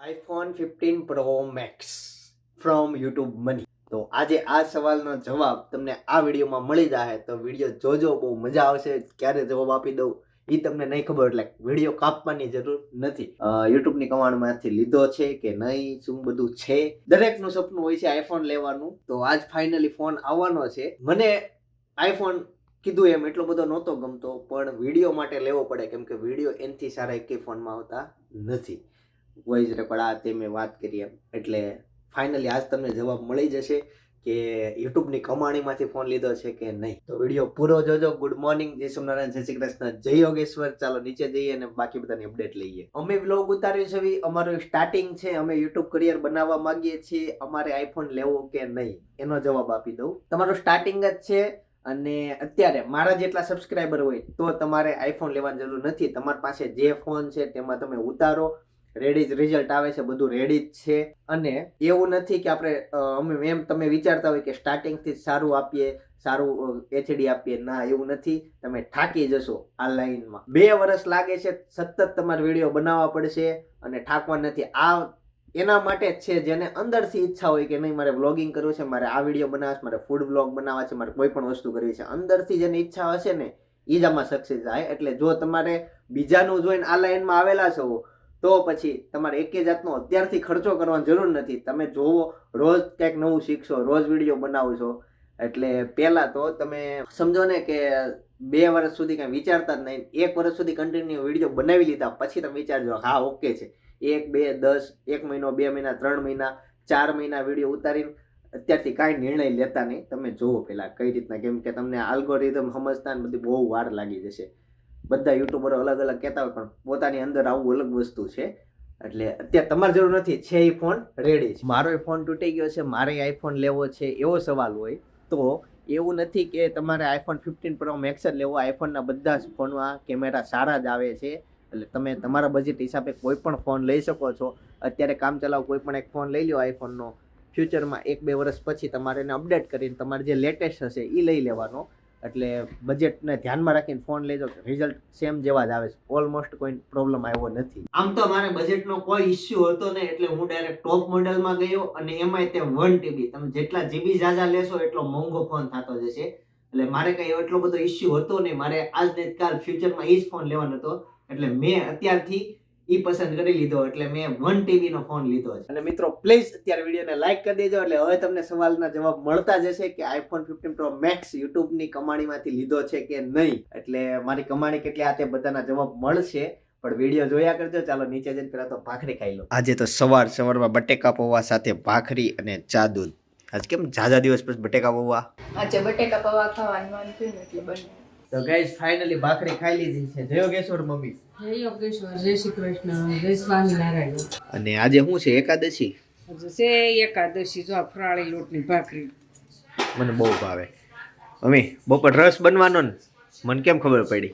IPhone fifteen pro max from YouTube money તો આજે આ સવાલનો જવાબ તમને આ વિડીયોમાં મળી જાય તો વીડિયો જોજો, બહુ મજા આવશે. ક્યારે જવાબ આપી દઉં એ તમને નહીં ખબર, એટલે વીડિયો કાપવાની જરૂર નથી. યુટ્યુબની કમાણમાંથી લીધો છે કે નહીં, શું બધું છે? દરેકનું સપનું હોય છે આઈફોન લેવાનું. તો આજ ફાઇનલી ફોન આવવાનો છે. મને આઈફોન કીધું એમ એટલો બધો નહોતો ગમતો, પણ વીડિયો માટે લેવો પડે, કેમ કે વીડિયો એનથી સારા એકે ફોનમાં આવતા નથી. વોઇસ રેકોર્ડ આ તે મેં વાત કરી એમ. એટલે ફાઇનલી આજ તમને જવાબ મળી જશે કે યુટ્યુબની કમાણીમાંથી ફોન લીધો છે કે નહીં. તો વીડિયો પૂરો જોજો. ગુડ મોર્નિંગ જય સોમનારાયણ જય શ્રી કૃષ્ણ. જય યોગેશ્વર. ચાલો નીચે જઈએ અને બાકી બધાની અપડેટ લઈએ. અમે વ્લોગ ઉતાર્યું છે અમારું સ્ટાર્ટિંગ છે. અમે યુટ્યુબ કરિયર બનાવવા માંગીએ છીએ. અમારે આઈફોન લેવો કે નહીં? એનો જવાબ આપી દઉં. તમારું સ્ટાર્ટિંગ જ છે અને અત્યારે મારા જેટલા સબસ્ક્રાઈબર હોય તો તમારે આઈફોન લેવાની જરૂર નથી. તમારી પાસે જે ફોન છે તેમાં તમે ઉતારો. રેડી જ રિઝલ્ટ આવે છે, બધું રેડી જ છે. અને એવું નથી કે આપણે અમે એમ તમે વિચારતા હોય કે સ્ટાર્ટિંગથી સારું આપીએ, સારું એચડી આપીએ. ના, એવું નથી. તમે થાકી જશો આ લાઈનમાં. બે વર્ષ લાગે છે, સતત તમારે વીડિયો બનાવવા પડશે અને થાકવા નથી. આ એના માટે જ છે, જેને અંદરથી ઈચ્છા હોય કે નહીં, મારે વ્લોગિંગ કરવું છે, મારે આ વીડિયો બનાવવા છે, મારે ફૂડ વ્લોગ બનાવવા છે, મારે કોઈ પણ વસ્તુ કરવી છે. અંદરથી જેને ઈચ્છા હશે ને એ જ આમાં સક્સેસ થાય. એટલે જો તમારે બીજાનું જોઈને આ લાઈનમાં આવેલા છો તો પછી તમારે એકે જાતનો અત્યારથી ખર્ચો કરવાની જરૂર નથી. તમે જોવો, રોજ કંઈક નવું શીખશો, રોજ વીડિયો બનાવો છો એટલે પહેલાં તો તમે સમજો ને કે બે વર્ષ સુધી કાંઈ વિચારતા જ નહીં. એક વર્ષ સુધી કન્ટિન્યુ વીડિયો બનાવી લીધા, પછી તમે વિચારજો, હા, ઓકે છે. એક, બે, દસ, એક મહિનો, બે મહિના, ત્રણ મહિના, ચાર મહિના વીડિયો ઉતારીને અત્યારથી કાંઈ નિર્ણય લેતા નહીં. તમે જુઓ પહેલાં કઈ રીતના, કેમ કે તમને આલ્ગોરિધમ સમજતા બધી બહુ વાર લાગી જશે. બધા યુટ્યુબરો અલગ અલગ કહેતા હોય, પણ પોતાની અંદર આવું અલગ વસ્તુ છે. એટલે અત્યારે તમારે જરૂર નથી, છે એ ફોન રેડી છે. મારો ફોન તૂટી ગયો છે, મારે આઈફોન લેવો છે, એવો સવાલ હોય તો એવું નથી કે તમારે આઈફોન ફિફ્ટીન પ્રો મેક્સ જ લેવો. આઈફોનના બધા જ ફોનમાં કેમેરા સારા જ આવે છે. એટલે તમે તમારા બજેટ હિસાબે કોઈ પણ ફોન લઈ શકો છો. અત્યારે કામ ચલાવ, કોઈ પણ એક ફોન લઈ લો આઈફોનનો ફ્યુચરમાં એક બે વર્ષ પછી તમારે એને અપડેટ કરીને તમારે જે લેટેસ્ટ હશે એ લઈ લેવાનો. એટલે બજેટને ધ્યાનમાં રાખીને ફોન લેજો રિઝલ્ટ સેમ જેવા જ આવે છે. ઓલમોસ્ટ કોઈ પ્રોબ્લેમ આવ્યો નથી. આમ તો મારે બજેટનો કોઈ ઇસ્યુ હતો ને એટલે હું ડાયરેક્ટ ટોપ મોડેલમાં ગયો અને એમાંય તે વન ટીબી તમે જેટલા જીબી ઝાઝા લેશો એટલો મોંઘો ફોન થતો જશે. એટલે મારે કઈ એટલો બધો ઇસ્યુ હતો નહીં. મારે આજ ને કાલ ફ્યુચરમાં એ જ ફોન લેવાનો હતો. એટલે મેં અત્યારથી ઈ પસંદ કરી લીધો એટલે મેં વન ટીવી નો ફોન લીધો છે. અને મિત્રો પ્લીઝ અત્યારે વિડીયોને લાઈક કરી દેજો એટલે હવે તમને સવાલના જવાબ મળતા જશે કે આઈફોન ફિફ્ટીન પ્રો મેક્સ યુટ્યુબની કમાણીમાંથી લીધો છે કે નહીં. એટલે મારી કમાણી કેટલી આ તે બધાના જવાબ મળશે. પણ વીડિયો જોયા કરજો. ચાલો નીચે જઈને પેલા તો ભાખરી ખાઈ લો. આજે તો સવાર સવારમાં બટેકા પૌવા સાથે ભાખરી અને ચા દૂધ આજ કેમ ઝાઝા દિવસ પછી બટેકા પૌવા? આજે બટેકા પૌવા ખાવાનું મન થયું એટલે બન્યું તો ગાઈસ ફાઇનલી ભાખરી ખાઈ લીધી છે. જય યોગેશ્વર મમ્મી. જય યોગેશ્વર જય શ્રી કૃષ્ણ જય સ્વામિનારાયણ. અને આજે શું છે એકાદશી? આજે છે એકાદશી જો આ ફરાળી લોટની ભાખરી. મને બહુ ભાવે. મમ્મી બપોર રસ બનવાનો ને મને કેમ ખબર પડી?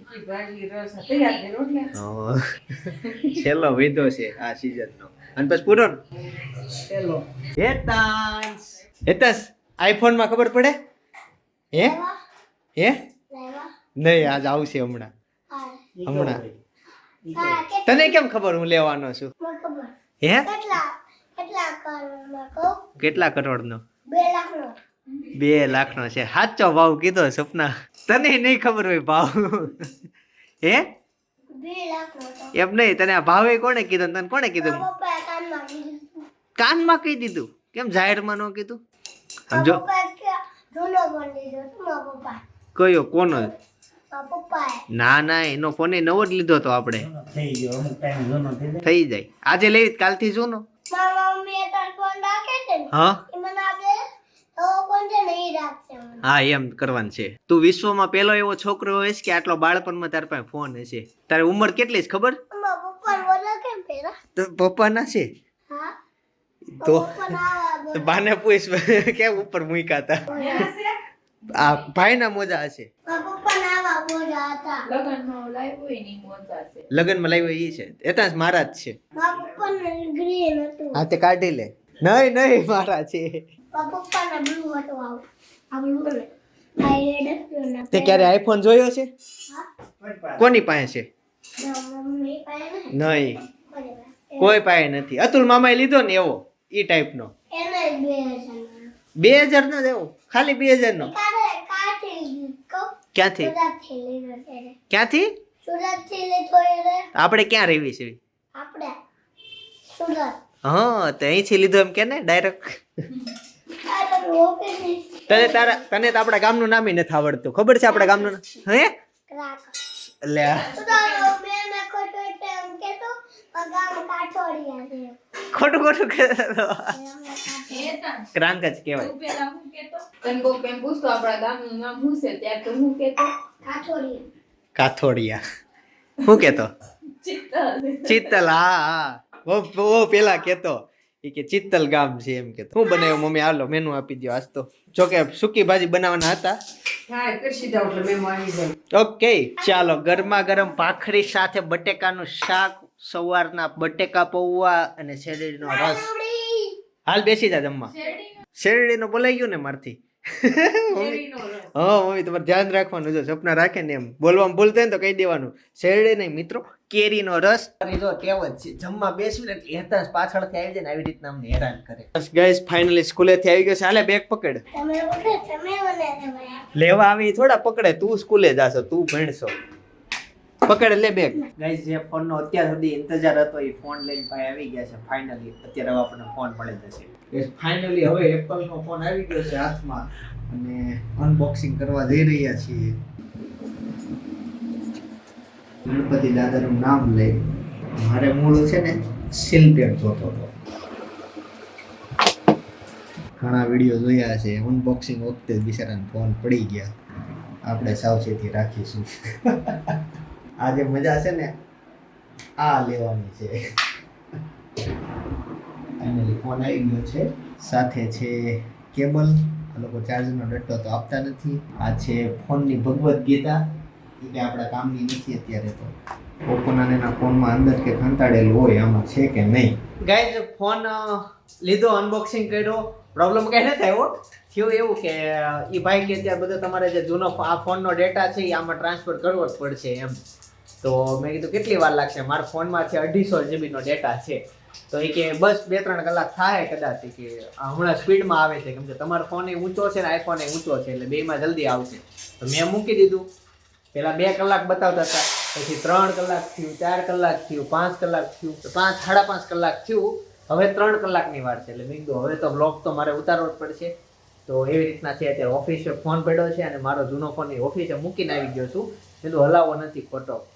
છેલ્લો વિધો છે આ સિઝનનો અને પછી પૂરો હેતાસ પેલો હેતાંશ હેતાંશ આઈફોનમાં ખબર પડે? હે? હે? નહીં આજ આવશે હમણાં. હમણાં. તને કેમ ખબર હું લેવાનો છું? હે? કેટલા કરોડનો બે લાખનો. છે. સાચો ભાવ કીધો સપના. તને નહીં ખબર હોય ભાવ. હે? એમ નહીં તને આ ભાવે કોણે કીધો તને કોણે કીધું? કાનમાં કહી દીધું? કેમ જાહેરમાં ન કીધું? સમજો. કયો? કોનો? ના ના એનો ફોન એ નવો જ લીધો તો આપણે. થઈ જાય. આજે લેવી તો કાલથી શું નો હા? હા એમ કરવાનું છે. તું વિશ્વમાં પેલો એવો છોકરો હોઈશ કે આટલો બાળપણમાં તાર પાસે ફોન હશે? તારે ઉંમર કેટલી છે ખબર? પપ્પા પપ્પાના છે? તો તો બાને પૂછ કેમ ઉપર મૂક્યા હતા? આ ભાઈના મોજા હશે. લગ્નમાં લાવ્યો હોય ને છે લગ્નમાં લાવ્યો એ છે. એતા જ મારા જ છે. હા તે કાઢી લે. નહીં નહીં મારા છે. તે ક્યારે આઈફોન જોયો છે? કોની પાસે છે? નહીં. કોઈ પાસે નથી. અતુલ મામાએ લીધો ને એવો ઈ ટાઈપનો એને બે હજાર નો જ એવો. ખાલી બે હજાર નો કાઢે કાઢી લીધો ક્યાંથી? ક્યાંથી? આપણે ક્યાં રહેવી છે? આપણે સુરત. હા તો અહીંથી લીધો એમ કે ને ડાયરેક્ટ તને તારા તને તો આપણા ગામનું નામ નથી આવડતું. ખબર છે આપણા ગામનું હે? ક્રાક ખોટું ખોટું કે કાઠોડિયા. ક્રાંક જ કહેવાય. તું પેલા હું કેતો તને કોક એમ પૂછતો આપણા ગામનું નામ શું છે? ત્યારે તું હું કેતો કાઠોડિયા કાથોડિયા હું કેતો ચિત્તલ. ચિત્તલ હા બહુ પેલા કેતો એ કે ચિત્તલ ગામ છે એમ કેતો હું બનાવ્યું? મમ્મી હાલો મેનુ આપી દો આજ તો. જો કે સૂકી ભાજી બનાવવાના હતા. ઓકે ચાલો. ગરમા ગરમ ભાખરી સાથે બટેકાનું શાક સવારના બટેકા પૌવા અને શેરડીનો રસ. હાલ બેસી જા જમવા. શેરડીનો. બોલાઈ ગયો ને મારથી. હા મમ્મી તમારે ધ્યાન રાખવાનું જો સપના રાખે ને એમ. બોલવામાં ભૂલતા ને તો કહી દેવાનું. શેરડી નહીં મિત્રો કેરીનો રસ. જો ટેવ જ છે જમવા બેસી ને એટલે હેતા પાછળથી આવી જાય ને આવી રીતના અમને હેરાન કરે. બસ ગાઈસ ફાઇનલી સ્કૂલેથી આવી ગયો છે. હાલે બેગ પકડ. લેવા આવી થોડા પકડે. તું સ્કૂલે જાશો તું ભણશો. પકડ લે બેગ. ગાઈસ જે ફોનનો અત્યાર સુધી ઇંતજાર હતો એ ફોન લઈને ભાઈ આવી ગયા છે. ફાઇનલી અત્યારે હવે આપણને ફોન મળી જશે. ગાઈસ ફાઇનલી હવે એપલ નો ફોન આવી ગયો છે હાથમાં. અને અનબોક્સિંગ કરવા જઈ રહ્યા છીએ. ગણપતિ દાદાનું નામ લઈ. મારે મૂળ છે ને સિલપેડ જોતો હતો. ઘણા વીડિયો જોયા છે. અનબોક્સિંગ વખતે બિચારાને ફોન પડી ગયા. આપણે સાવચેતી રાખીશું. આજે મજા છે ને, આ લેવાની છે. ફાઇનલી ફોન આવી ગયો છે. સાથે છે કેબલ, આ લોકો ચાર્જરનો ડટ્ટો તો આપતા નથી. આ છે ફોનની ભગવદ્ ગીતા. એ કે આપણા કામની નથી અત્યારે તો. ઓપોના એના ફોનમાં અંદર કે ખંતાડેલું હોય, આમાં છે કે નહીં? ગાઈઝ ફોન લીધો અનબોક્સિંગ કર્યો. પ્રોબ્લેમ કઈ નથી આવ્યો. થયું એવું કે એ ભાઈ કે ત્યાં બધો તમારે જે જૂનો આ ફોનનો ડેટા છે એ આમાં ટ્રાન્સફર કરવો જ પડશે એમ. તો મેં કીધું કેટલી વાર લાગશે? મારા ફોનમાં છે અઢીસો જીબીનો ડેટા છે. તો એ કે બસ બે ત્રણ કલાક થાય કદાચ. કે હમણાં સ્પીડમાં આવે છે. કેમ કે તમારો ફોન એ ઊંચો છે ને આઈફોન એ ઊંચો છે એટલે બેમાં જલ્દી આવશે. તો મેં મૂકી દીધું. પેલા બે કલાક બતાવતા હતા. પછી ત્રણ કલાક થયું, ચાર કલાક થયું, પાંચ કલાક થયું, તો પાંચ, સાડા પાંચ કલાક થયું. હવે ત્રણ કલાકની વાર છે. એટલે મેં કીધું, હવે તો બ્લોગ તો મારે ઉતારવો જ પડશે. તો એવી રીતના છે અત્યારે ઓફિસે ફોન પડ્યો છે અને મારો જૂનો ફોન એ ઓફિસે મૂકીને આવી ગયો છું. કીધું, હલાવો નથી ખોટો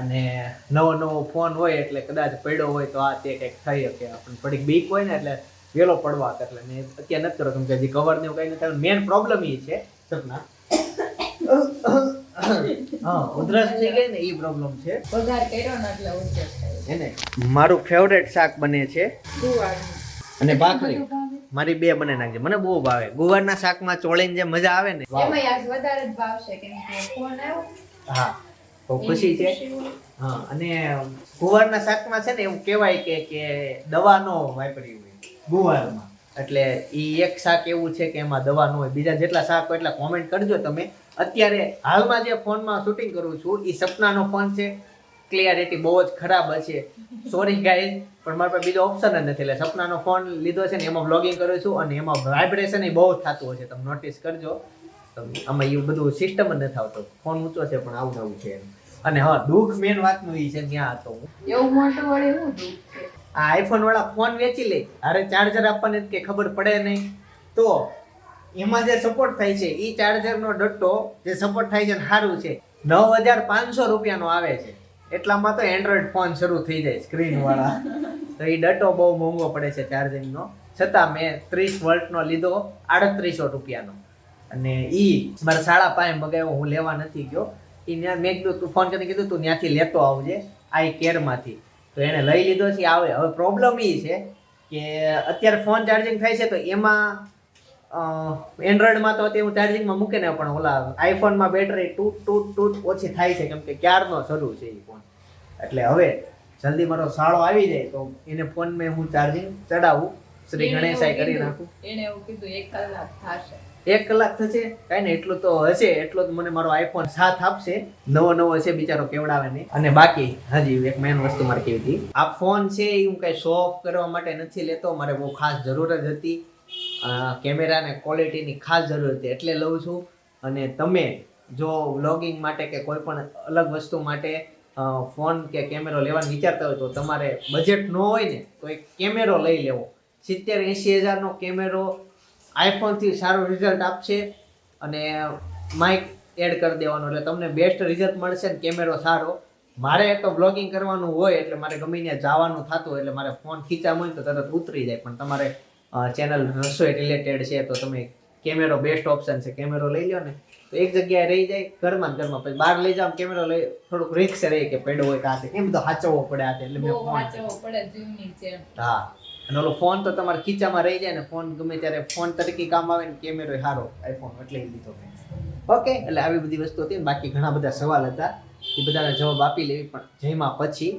અને નવો નવો ફોન હોય એટલે કદાચ પડ્યો હોય તો આ તે કંઈક થઈ શકે. આપણને થોડીક બીક હોય ને એટલે વેલો પડવા એટલે મેં અત્યારે નથી કરો કેમ કે હજી કવર ને એવું કંઈ નથી મેન પ્રોબ્લેમ એ છે સપના. હા ઉધરસ થઈ ગઈ ને એ પ્રોબ્લેમ છે. પગાર કર્યો ને એટલે થાય. મારું ફેવરેટ શાક બને છે. અને ભાખરી. મારી બે બને નાખજે. મને બહુ ભાવે. ગુવારના શાકમાં ચોળીને જે મજા આવે ને. આજ વધારે જ ભાવશે કેમ કે ફોન આવ્યો. હા. બહુ ખુશી છે. હા અને ગુવારના શાકમાં છે ને એવું કહેવાય કે કે દવા નો વાપરી હોય. ગુવારમાં. એટલે એ એક શાક એવું છે કે એમાં દવા ન હોય. બીજા જેટલા શાક હોય એટલા કોમેન્ટ કરજો તમે. અત્યારે હાલમાં જે ફોનમાં શૂટિંગ કરું છું એ સપનાનો ફોન છે. ક્લિયરિટી બહુ જ ખરાબ હશે. સોરી ગાઈઝ પણ મારા પાસે બીજો ઓપ્શન જ નથી. એટલે સપનાનો ફોન લીધો છે ને એમાં બ્લોગિંગ કરું છું અને એમાં વાઇબ્રેશન એ બહુ થતું હશે. તમે નોટિસ કરજો. આમાં એવું બધું સિસ્ટમ જ નથી આવતો. ફોન ઊંચો છે પણ આવું નવું છે એમ. અને હા દુઃખ મેન વાતનું એ છે ત્યાં હતો એવું મોટું વળી હું દુઃખ છે? આ આઈફોન વાળા ફોન વેચી લે અરે ચાર્જર આપવાને કે ખબર પડે નહીં. તો એમાં જે સપોર્ટ થાય છે એ ચાર્જરનો ડટ્ટો જે સપોર્ટ થાય છે સારું છે નવ હજાર પાંચસો રૂપિયાનો આવે છે. એટલામાં તો એન્ડ્રોઈડ ફોન શરૂ થઈ જાય સ્ક્રીન વાળા. તો એ ડટ્ટો બહુ મોંઘો પડે છે ચાર્જિંગનો છતાં મેં ત્રીસ વોલ્ટનો લીધો આડત્રીસો રૂપિયાનો. અને એ મારા સાડા પાસે મગાવ્યો હું લેવા નથી ગયો. ત્યાં મેં કીધું તું ફોન કરીને કીધું તું ત્યાંથી લેતો આવજે આઈ કેરમાંથી. તો એને લઈ લીધો છે આવે હવે પ્રોબ્લેમ એ છે કે અત્યારે ફોન ચાર્જિંગ થાય છે તો એમાં એન્ડ્રોઈડમાં તો અત્યારે હું ચાર્જિંગમાં મૂકે ને પણ ઓલા આઈફોનમાં બેટરી તૂટ તૂટ તૂટ ઓછી થાય છે કેમ કે ક્યારનો શરૂ છે એ ફોન એટલે હવે જલ્દી મારો શાળો આવી જાય તો એને ફોન મેં હું ચાર્જિંગ ચડાવું. શ્રી ગણેશાય કરી નાખું. એને એવું કીધું એક કલાક થશે. એક કલાક થશે. કઈ ને એટલું તો હશે. એટલો જ મને મારો આઈફોન સાથ આપશે. નવો નવો હશે બિચારો, કેવડાવે નહીં અને બાકી, હજી એક મેન વસ્તુ મારે કેવી હતી. આ ફોન છે, એ હું કઈ શો ઓફ કરવા માટે નથી લેતો. મારે બહુ ખાસ જરૂર જ હતી. કેમેરા ને ક્વોલિટીની ખાસ જરૂર હતી, એટલે લઉં છું. અને તમે જો વ્લોગિંગ માટે કે કોઈ પણ અલગ વસ્તુ માટે ફોન કે કેમેરો લેવાનું વિચારતા હોય તો તમારે બજેટ ન હોય ને, તો એક કેમેરો લઈ લેવો. સિત્તેર એંશી હજારનો કેમેરો આઈફોનથી સારું રિઝલ્ટ આપશે અને માઇક એડ કરી દેવાનો. એટલે તમને બેસ્ટ રિઝલ્ટ મળશે ને કેમેરો સારો. મારે તો બ્લોગિંગ કરવાનું હોય એટલે મારે ગમે ત્યાં જવાનું થતું એટલે મારે ફોન ખીચામાં હોય તો તરત ઉતરી જાય. પણ તમારે ચેનલ રસોઈ રિલેટેડ છે તો તમે કેમેરો બેસ્ટ ઓપ્શન છે. કેમેરો લઈ લો ને તો એક જગ્યાએ રહી જાય ઘરમાં ઘરમાં. પછી બહાર લઈ જાવ કેમેરો લઈ થોડુંક રિક્સ રહે કે પેડો હોય કાતે એમ તો સાચવવો પડે આ એટલે મેં ફોન પડે હા. અને ઓલો ફોન તો તમારા ખીચામાં રહી જાય ને ફોન ગમે ત્યારે ફોન તરીકે કામ આવે ને કેમેરો સારો આઈફોન એટલે લીધો મેં. ઓકે એટલે આવી બધી વસ્તુ હતી બાકી ઘણા બધા સવાલ હતા. એ બધાને જવાબ આપી લેવી પણ જેમાં પછી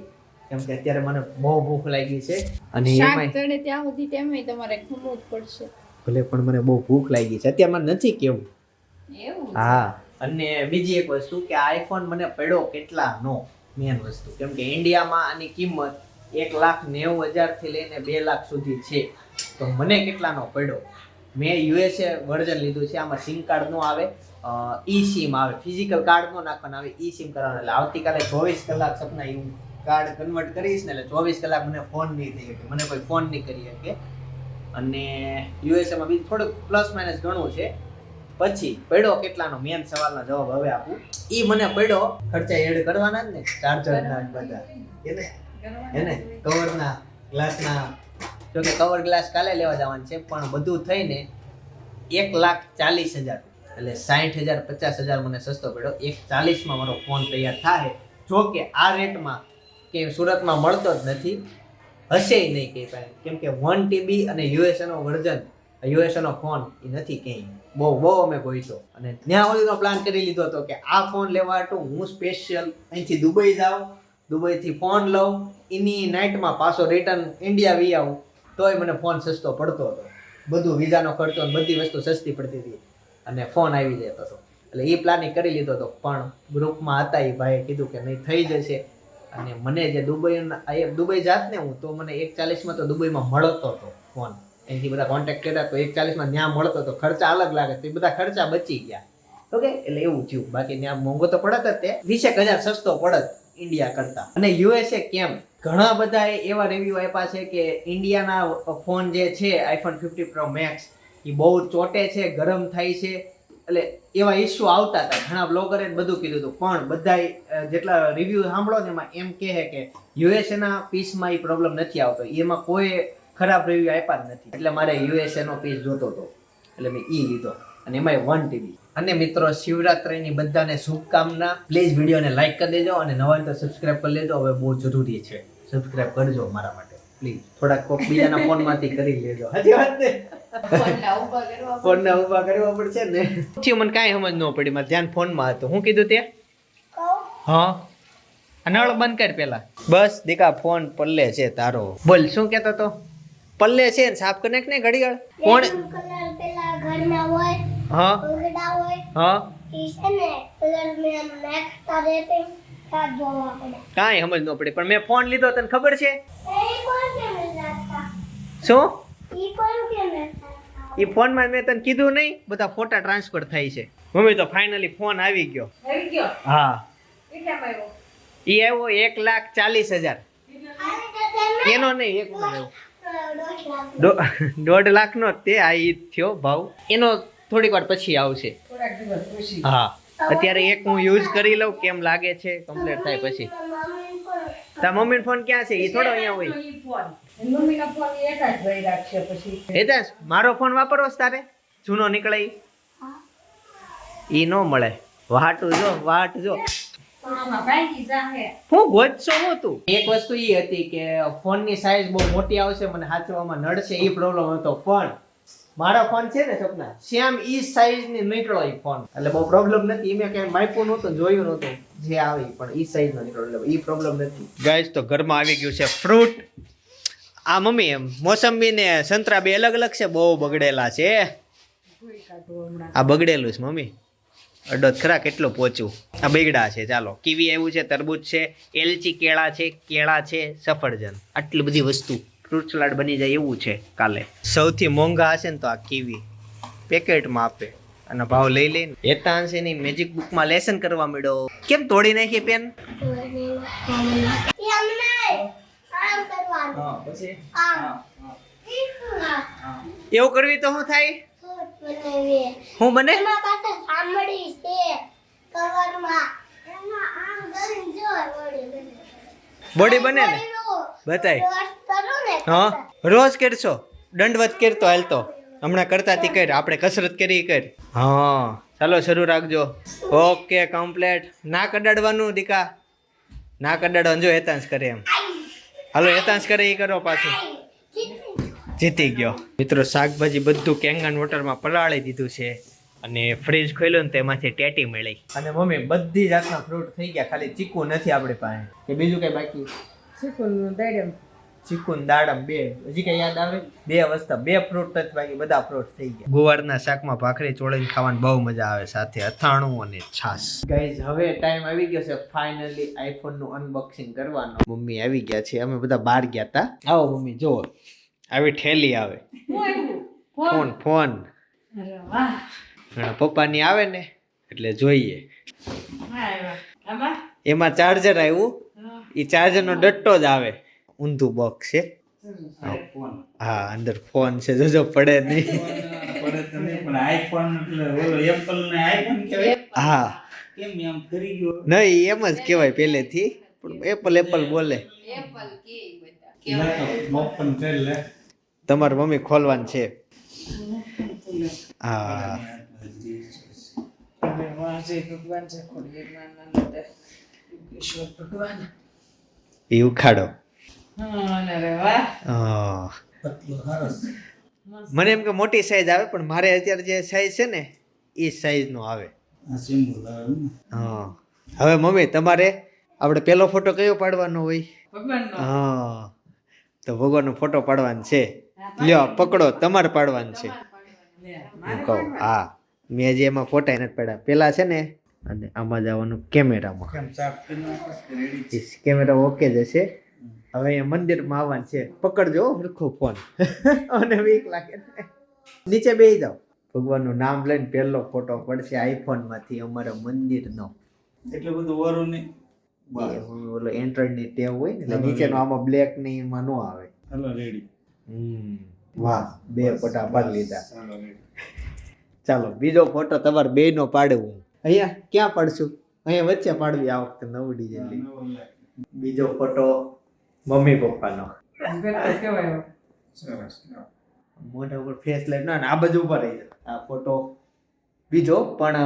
કેમ કે અત્યારે મને બહુ ભૂખ લાગી છે. અને એમાં ત્યાં સુધી તેમાંય તમારે ખમવું જ પડશે. ભલે પણ મને બહુ ભૂખ લાગી છે. અત્યારે મને નથી કેવું. એવું? હા. અને બીજી એક વસ્તુ કે આઈફોન મને પડ્યો કેટલા નો મેન વસ્તુ. કેમ કે ઇન્ડિયામાં આની કિંમત એક લાખ નેવું હજારથી લઈને બે લાખ સુધી છે. તો મને કેટલાનો પડ્યો? મેં યુએસએ વર્ઝન લીધું છે, આમાં સિમ કાર્ડ નો આવે ઈ સિમ આવે ફિઝિકલ કાર્ડ નો નાખવાનું આવે ઈ સિમ કરવાનું. એટલે આવતીકાલે ચોવીસ કલાક સપના એવું કાર્ડ કન્વર્ટ કરીશ ને એટલે ચોવીસ કલાક મને ફોન નહીં થઈ શકે. મને કોઈ ફોન નહીં કરી શકે. અને યુએસએમાં બીજું થોડુંક પ્લસ માઇનસ ઘણું છે. પછી પડ્યો કેટલાનો? મેન સવાલનો જવાબ હવે આપું. ઈ મને પડ્યો, ખર્ચા એડ કરવાના જ ને ચાર્જર બધા. એને એને કવરના ગ્લાસના જો કે કવર ગ્લાસ કાલે લેવા જવાનું છે, પણ બધું થઈને એક લાખ ચાલીસ હજાર, એટલે સાઠ હજાર, પચાસ હજાર મને સસ્તો પડ્યો. એક ચાલીસમાં મારો ફોન તૈયાર થાય. જો કે આ રેટમાં કે સુરતમાં મળતો જ નથી. હશે નહીં કઈ પાસે કેમ કે વન ટીબી અને યુએસએનો વર્ઝન યુએસએનો ફોન એ નથી ક્યાંય. બહુ બહુ અમે ગોઈશો અને ત્યાં સુધીનો પ્લાન કરી લીધો હતો કે આ ફોન લેવા હાટુ હું સ્પેશિયલ અહીંથી દુબઈ જાઉં. દુબઈથી ફોન લઉં એની નાઇટમાં પાછો રિટર્ન ઇન્ડિયા વી આવું. તોય મને ફોન સસ્તો પડતો હતો. બધું વિઝાનો ખર્ચો બધી વસ્તુ સસ્તી પડતી હતી. અને ફોન આવી જતો હતો. એટલે એ પ્લાનિંગ કરી લીધો હતો. પણ ગ્રુપમાં હતા એ ભાઈએ કીધું કે નહીં, થઈ જશે. અને મને જે દુબઈ દુબઈ જાત ને હું, તો મને એક ચાલીસમાં તો દુબઈમાં મળતો હતો ફોન. એનાથી બધા કોન્ટેક્ટ કર્યા તો એક ચાલીસમાં ત્યાં મળતો હતો. ખર્ચા અલગ લાગે તો એ બધા ખર્ચા બચી ગયા. ઓકે એટલે એવું થયું. બાકી ત્યાં મોંઘો તો પડત જ તે. વીસેક હજાર સસ્તો પડત. ઇન્ડિયા કરતા. અને યુએસએ કેમ? ઘણા બધા એવા રિવ્યુ આપ્યા છે કે ઇન્ડિયાના ફોન જે છે આઈફોન ફિફ્ટી પ્રો મેક્સ એ બહુ ચોટે છે, ગરમ થાય છે. એટલે એવા ઇસ્યુ આવતા હતા. ઘણા બ્લોગરે બધું કીધું હતું. પણ બધા જેટલા રિવ્યુ સાંભળો ને એમાં એમ કહે કે યુએસએના પીસમાં એ પ્રોબ્લેમ નથી આવતો. એમાં કોઈ ખરાબ રિવ્યુ આપ્યા જ નથી. એટલે મારે યુએસએનો પીસ જોતો હતો. એટલે મેં ઈ લીધો. અને એમાંય વન ટીબી અને મિત્રો શિવરાત્રિની બધાને શુભકામના. પ્લીઝ વિડીયોને લાઈક કરી દેજો અને નવા તો સબસ્ક્રાઇબ કરી લેજો. હવે બહુ જરૂરી છે. સબસ્ક્રાઇબ કરજો મારા માટે. પ્લીઝ થોડાક કોક બીજાના ફોનમાંથી કરી લેજો. હજી વાત ને ફોનના ઊભા કરવા પડશે. ને. પછી મને કાંઈ સમજ ન પડી. મારે ધ્યાન ફોનમાં હતું. હું કીધું તે? કહું. હા. આ નળ બંધ કર પેલા. બસ દીકા ફોન પલ્લે છે તારો. બોલ શું કહેતો તો? પલ્લે છે ને સાફ કરી નાખ ને ઘડિયાળ. કોણ પેલા ઘરમાં હોય. હા. ઉગડા હોય. હા. કાંઈ સમજ ન પડી પણ મેં ફોન લીધો તને ખબર છે? શું? એ ફોનમાં મેં તને કીધું નહીં બધા ફોટા ટ્રાન્સફર થાય છે. મમ્મી તો ફાઇનલી ફોન આવી ગયો. આવી ગયો? હા. એ આવ્યો? એક લાખ ચાલીસ હજાર. આને તો તમે એનો નહીં એક દોઢ લાખ. નો લાખનો તે આ ઈ થયો ભાવ. એનો થોડીક વાર પછી આવશે. થોડાક દિવસ પછી. હા. અત્યારે એક હું યુઝ કરી લઉં કેમ લાગે છે કમ્પ્લીટ થાય પછી. મમ્મી તાર મમ્મીનો ફોન ક્યાં છે? એ થોડો અહીંયા હોય. ઈ ફોન એની મમ્મીનો ફોન ઈ એક જ ભાઈ રાખશે પછી. હેદાસ મારો ફોન વાપરવો તારે? જૂનો નીકળે ઈ? ઈ નો મળે. વાટ જો વાટ જો. આમાં ભાંગી જાહે. હું ગોચો હું તું? એક વસ્તુ એ હતી કે ફોનની સાઈઝ બહુ મોટી આવશે મને સાચવામાં નડશે એ પ્રોબ્લેમ હતો. પણ મારો ફોન છે ને સપના, સેમ ઈ સાઈઝની નીકળો ઈ ફોન. એટલે બહુ પ્રોબ્લેમ નથી, મેં કઈ માપ્યું નહોતું, જોયું નહોતું જે આવી પણ ઈ સાઈઝ નો નીકળો, એટલે ઈ પ્રોબ્લેમ નથી. ગાઈસ તો ઘરમાં આવી ગયું છે ફ્રૂટ આ મમ્મી, મોસંબી ને સંતરા બે અલગ અલગ છે, બહુ બગડેલા છે. આ બગડેલું છે મમ્મી. અડદ ખરા કેટલું પોચું. આ બગડા છે, ચાલો. કીવી આવ્યું છે, તરબૂચ છે, એલચી, કેળા છે કેળા છે, સફરજન. આટલી બધી વસ્તુ. ફ્રૂટ સલાડ બની જાય એવું છે કાલે. સૌથી મોંઘા હશે ને તો આ કીવી પેકેટમાં આપે. અને ભાવ લઈ લઈને. હેતાંશની મેજિક બુકમાં લેસન કરવા મળ્યો. કેમ તોડી નાખી પેન કરવાનું. એવું કરવી તો શું થાય? હું બને? એમાં બોડી બને ને? બતાય. હા? રોજ કરશો? દંડવત કરતો હાલતો હમણાં કરતાથી કર. આપણે કસરત કરી કર. હા. ચાલો, શરૂ રાખજો. Okay, complete. ના કડાડવાનું દીકા. ના કડાડવાનું જો હેતાંશ કરે એમ. હાલો, હેતાંશ કરે એ કરો પાછું. જીતી ગયો. મિત્રો, શાકભાજી બધું કેંગન વોટરમાં પલાળી દીધું છે. અને ફ્રીજ ખોલ્યો ને તેમાંથી ટેટી મળી. અને મમ્મી બધી જાતના ફ્રૂટ થઈ ગયા ખાલી ચીકુ નથી આપણી પાસે. કે બીજું કઈ બાકી? ચીકુનું દાડમ. ચીકુન દાડમ બે. હજી કઈ યાદ આવે? બે વસ્તુ બે ફ્રૂટ નથી બાકી બધા ફ્રૂટ થઈ ગયા. ગુવારના શાકમાં ભાખરી ચોળીને ખાવાની બહુ મજા આવે સાથે અથાણું અને છાશ. ગાઈઝ હવે ટાઈમ આવી ગયો છે ફાઇનલી આઈફોનનું અનબોક્સિંગ કરવાનો. મમ્મી આવી ગયા છે અમે બધા બહાર ગયા હતા આવો મમ્મી જુઓ. આવી ઠેલી આવે. Phone phone. અરે વાહ. અને પપ્પાની આવે ને એટલે જોઈએ. એમાં ચાર્જર આવ્યું. હા. એ ચાર્જરનો ડટ્ટો જ આવે. ઊંધું બોક્સ છે. હા અંદર ફોન છે જોજો પડે નહીં. પડે તો નહીં, પણ આઈફોન એપલ ને આઈફોન કહેવાય. હા. નહીં એમ જ કહેવાય પહેલેથી. પણ એપલ એપલ બોલે. તમારી મમ્મી ખોલવાનું છે. હા. હવે વાહ ભગવાન છે ખોડિયાર નાના ઈશ્વર ભગવાન. એ ઉખાડો. હા અને સરસ મને એમ કે મોટી સાઈઝ આવે પણ મારે અત્યારે જે સાઈઝ છે ને એ સાઈઝ નો આવે. હા. હવે મમ્મી તમારે આપણે પેલો ફોટો કયો પાડવાનો હોય? ભગવાનનો? હા. તો ભગવાનનો ફોટો પાડવાનો છે. લ્યો પકડો તમારે પાડવાનું છે. હું કહું હા. મેં જે એમાં ફોટા નથી પડ્યા. પેલા છે ને અને આમાં જવાનું કેમેરામાં. કેમેરા ઓકે જ હશે. હવે એ મંદિરમાં આવવાનું છે. પકડજો હરખો ફોન. અને વીક લાગે નીચે બે જાઓ. ભગવાનનું નામ લઈને પહેલો ફોટો પડશે આઈફોનમાંથી અમારા મંદિરનો. એટલું બધું વરું નહીં ઓલો એન્ડ્રોઈડની ટેવ હોય ને એટલે નીચેનો આમાં બ્લેક ને એમાં નો આવે. Hello ready hmm. વાહ બે ફોટા પાડી લીધા. ચાલો બીજો ફોટો તમારે બે નો પાડવું. અહીંયા ક્યાં પાડશું? અહીંયા વચ્ચે પાડવી આ વખતે નવડી જેટલી બીજો ફોટો મમ્મી પપ્પાનો. મોઢા ઉપર ફેસ લાઈટ ના આ બાજુ ઉપર રહી જાય. આ ફોટો બીજો પણ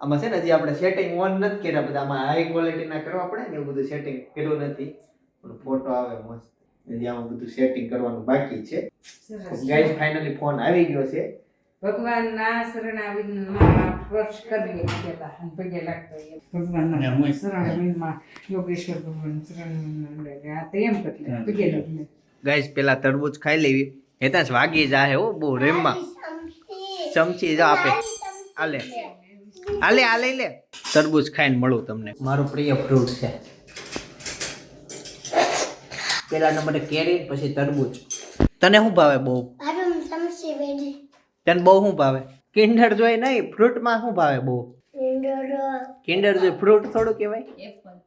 આમાં છે ને હજી આપણે સેટિંગ ઓન નથી કર્યા બધા. આમાં હાઈ ક્વોલિટી ના કરવા પડે ને એવું બધું સેટિંગ કર્યું નથી. પણ ફોટો આવે મસ્ત. હજી આમાં બધું સેટિંગ કરવાનું બાકી છે. ગાઈડ ગાઈઝ ફાઇનલી ફોન આવી ગયો છે. ભગવાનના શરણાવિંદમાં સ્પર્શ કરીએ પેલા અને પગે લાગતો. ભગવાનના શરણાવિંદમાં યોગેશ્વર ભગવાન શરણાવિંદ આ તો એમ કરી લે, પગે લાગી લે. પેલા તરબૂચ ખાઈ લેવી. હેતા જ વાગી જાહે હો બહુ રેમમાં. ચમચી. જ આપે. આલે. આલે આ લઈ લે. તરબૂચ ખાઈને મળું તમને. મારું પ્રિય ફ્રૂટ છે. પેલા નંબરે કેરી પછી તરબૂચ. તને શું ભાવે બહુ? મારું ચમચી બેઠી. તને બહુ શું ભાવે? કિન્ડર જોઈ નહીં ફ્રૂટમાં શું ભાવે બહુ. કિન્ડર જોઈ ફ્રૂટ થોડું કહેવાય? એપલ.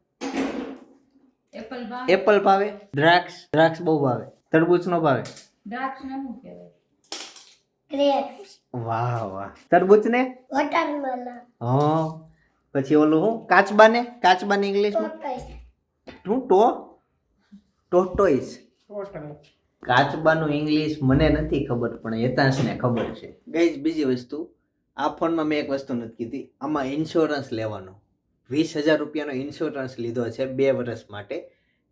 એપલ ભાવે. દ્રાક્ષ દ્રાક્ષ બહુ ભાવે. તરબૂચ નો ભાવે? દ્રાક્ષ ને શું કહેવાય? વાહ વાહ. તરબૂચ ને. હા. પછી ઓલું હું કાચબા ને કાચબા ને ઇંગ્લિશમાં tortoise. શું? ટો? ટોટોઈસ કાચબાનું ઇંગ્લિશ મને નથી ખબર, પણ હેતાંશને ખબર છે. ગઈ બીજી વસ્તુ, આ ફોનમાં મેં એક વસ્તુ નથી કીધી. આમાં ઇન્સ્યોરન્સ લેવાનો. વીસ હજાર રૂપિયાનો ઇન્સ્યોરન્સ લીધો છે બે વર્ષ માટે,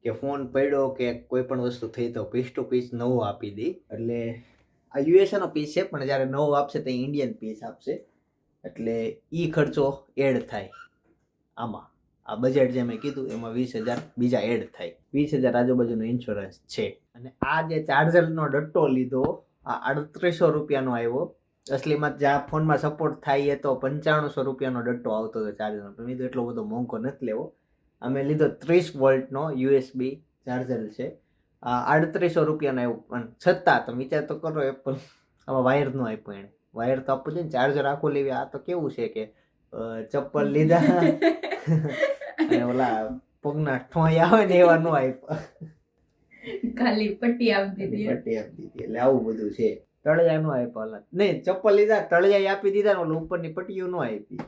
કે ફોન પડ્યો કે કોઈ પણ વસ્તુ થઈ તો પીસ ટુ પીસ નવો આપી દે. એટલે આ યુએસએનો પીસ છે, પણ જ્યારે નવો આપશે તો ઇન્ડિયન પીસ આપશે. એટલે એ ખર્ચો એડ થાય. આમાં. આ બજેટ જે મેં કીધું, એમાં વીસ હજાર બીજા એડ થાય. વીસ હજાર આજુબાજુનો ઇન્સ્યોરન્સ છે. અને આ જે ચાર્જરનો ડટ્ટો લીધો આ અડત્રીસો રૂપિયાનો આવ્યો. અસલીમાં જ્યાં ફોનમાં સપોર્ટ થાય એ તો પંચાણુંસો રૂપિયાનો ડટ્ટો આવતો હતો ચાર્જરનો પણ મેં તો એટલો બધો મોંઘો નથી લેવો. અમે લીધો ત્રીસ વોલ્ટનો યુએસબી ચાર્જર છે. આ આડત્રીસો રૂપિયાનો આવ્યો પણ છતાં તમે વિચાર તો કરો એપલ આમાં વાયર નો આપ્યો એણે. વાયર તો આપવું જોઈએ ને ચાર્જર આખું લેવી આ તો કેવું છે કે ચપ્પલ લીધા. અને ઓલા પગના ઠોય આવે ને એવા નો આપ્યા. ખાલી પટ્ટી આપી દીધી. પટ્ટી આપી દીધી. એટલે આવું બધું છે. તળિયા નો આપ્યા ઓલા નહીં, ચપ્પલ લીધા તળિયા આપી દીધા ને ઉપરની પટ્ટીઓ નો આપી.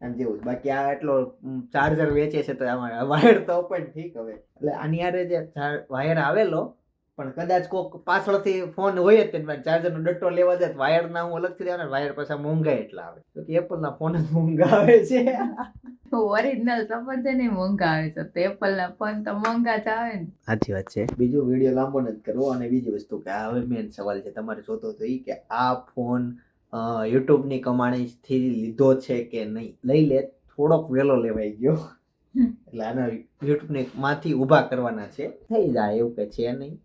આમ જેવું બાકી આ એટલો ચાર્જર વેચે છે તો આમાં વાયર તો પણ ઠીક હવે. એટલે આની આરે જે, વાયર આવેલો પણ કદાચ કોક પાછળથી ફોન હોય જ ચાર્જરનો ડટ્ટો લેવા જાય તો વાયર ના હું અલગથી લેવાના વાયર પાછા મોંઘા એટલા આવે. તો કે એપલ ના ફોન જ મોંઘા આવે છે. ઓરિજિનલ સફર છે ને મોંઘા આવે છે. તો એપલના ફોન તો મોંઘા જ આવે ને. સાચી વાત છે. બીજો વીડિયો લાંબો નથી કરવો અને બીજી વસ્તુ કે હવે મેન સવાલ છે તમારે જોતો તો એ કે આ ફોન યુટ્યુબની કમાણીથી લીધો છે કે નહીં? લઈ લે. થોડોક વહેલો લેવાઈ ગયો. એટલે આના યુટ્યુબને માંથી ઊભા કરવાના છે. થઈ જાય એવું કે છે નહીં.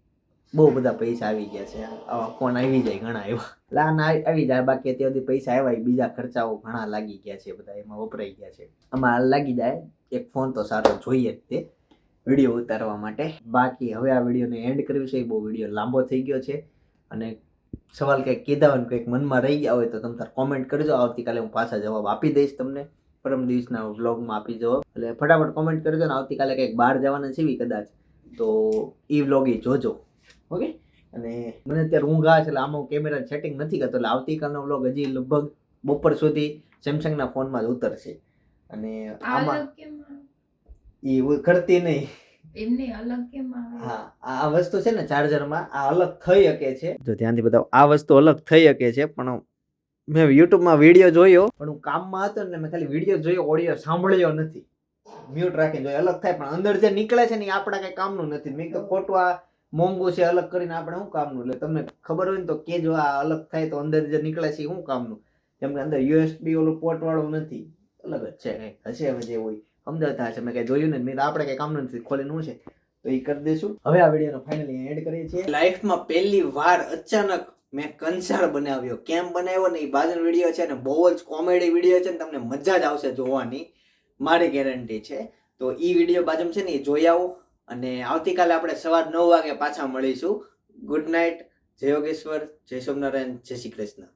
બહુ બધા પૈસા આવી ગયા છે. આવા ફોન આવી જાય ઘણા એવા. લાન આવી જાય, બાકી અત્યાર સુધી પૈસા આવ્યા બીજા ખર્ચાઓ ઘણા લાગી ગયા છે, બધા એમાં વપરાઈ ગયા છે. આમાં લાગી જાય, એક ફોન તો સારો જોઈએ જ તે, વીડિયો ઉતારવા માટે. બાકી હવે આ વિડીયોને એન્ડ કર્યું છે એ બહુ વીડિયો લાંબો થઈ ગયો છે. અને સવાલ કંઈક કીધા હોય કંઈક મનમાં રહી ગયા હોય તો તમે તાર કોમેન્ટ કરજો. આવતીકાલે હું પાછા જવાબ આપી દઈશ તમને. પરમ દિવસના વ્લોગમાં આપી જવાબ. એટલે ફટાફટ કોમેન્ટ કરજો ને આવતીકાલે કંઈક બહાર જવાના છે કદાચ. તો એ વ્લોગ એ જોજો. ઓકે? અને મને અત્યારે ઊંઘ આવે છે એટલે આમાં કેમેરા સેટિંગ નથી કરતો. એટલે આવતીકાલનો વ્લોગ હજી લગભગ બપોર સુધી સેમસંગના ફોનમાં જ ઉતરશે. અને આમાં અલગ કેમ આવે? એ કરતી નહીં. એમને અલગ કેમ હા આ વસ્તુ છે ને ચાર્જરમાં આ અલગ થઈ શકે છે. જો ધ્યાનથી બતાવો આ વસ્તુ અલગ થઈ શકે છે પણ મેં યુટ્યુબમાં વીડિયો જોયો. પણ હું કામમાં હતો ને મેં ખાલી વીડિયો જોયો ઓડિયો સાંભળ્યો નથી. મ્યુટ રાખીને જોયો અલગ થાય પણ અંદર જે નીકળે છે ને એ આપણા કઈ કામનું નથી. મેં તો ખોટું આ મોંઘું છે, અલગ કરીને આપણે શું કામનું? એટલે તમને ખબર હોય ને તો કે જો આ અલગ થાય તો અંદર જે નીકળે છે શું કામનું? કેમ કે અંદર યુએસબી ઓલું પોર્ટ વાળું નથી. અલગ જ છે હશે હવે જે હોય. અમદાવાદ હશે. મેં કઈ જોયું ને આપણે કઈ કામનું નથી. ખોલીને છે? તો એ કરી દઈશું. હવે આ વિડીયોનો ફાઇનલી એડ કરીએ છીએ. લાઈફમાં પહેલી વાર અચાનક મેં કંસાર બનાવ્યો. કેમ બનાવ્યો ને? એ બાજુનો વીડિયો છે ને, બહુ જ કોમેડી વીડિયો છે ને, તમને મજા જ આવશે જોવાની. મારી ગેરંટી છે. તો એ વીડિયો બાજુમાં છે ને એ જોઈ આવો. અને આવતીકાલે આપણે સવાર નવ વાગે પાછા મળીશું. ગુડ નાઇટ જય યોગેશ્વર. જય સોમનારાયણ જય શ્રી કૃષ્ણ.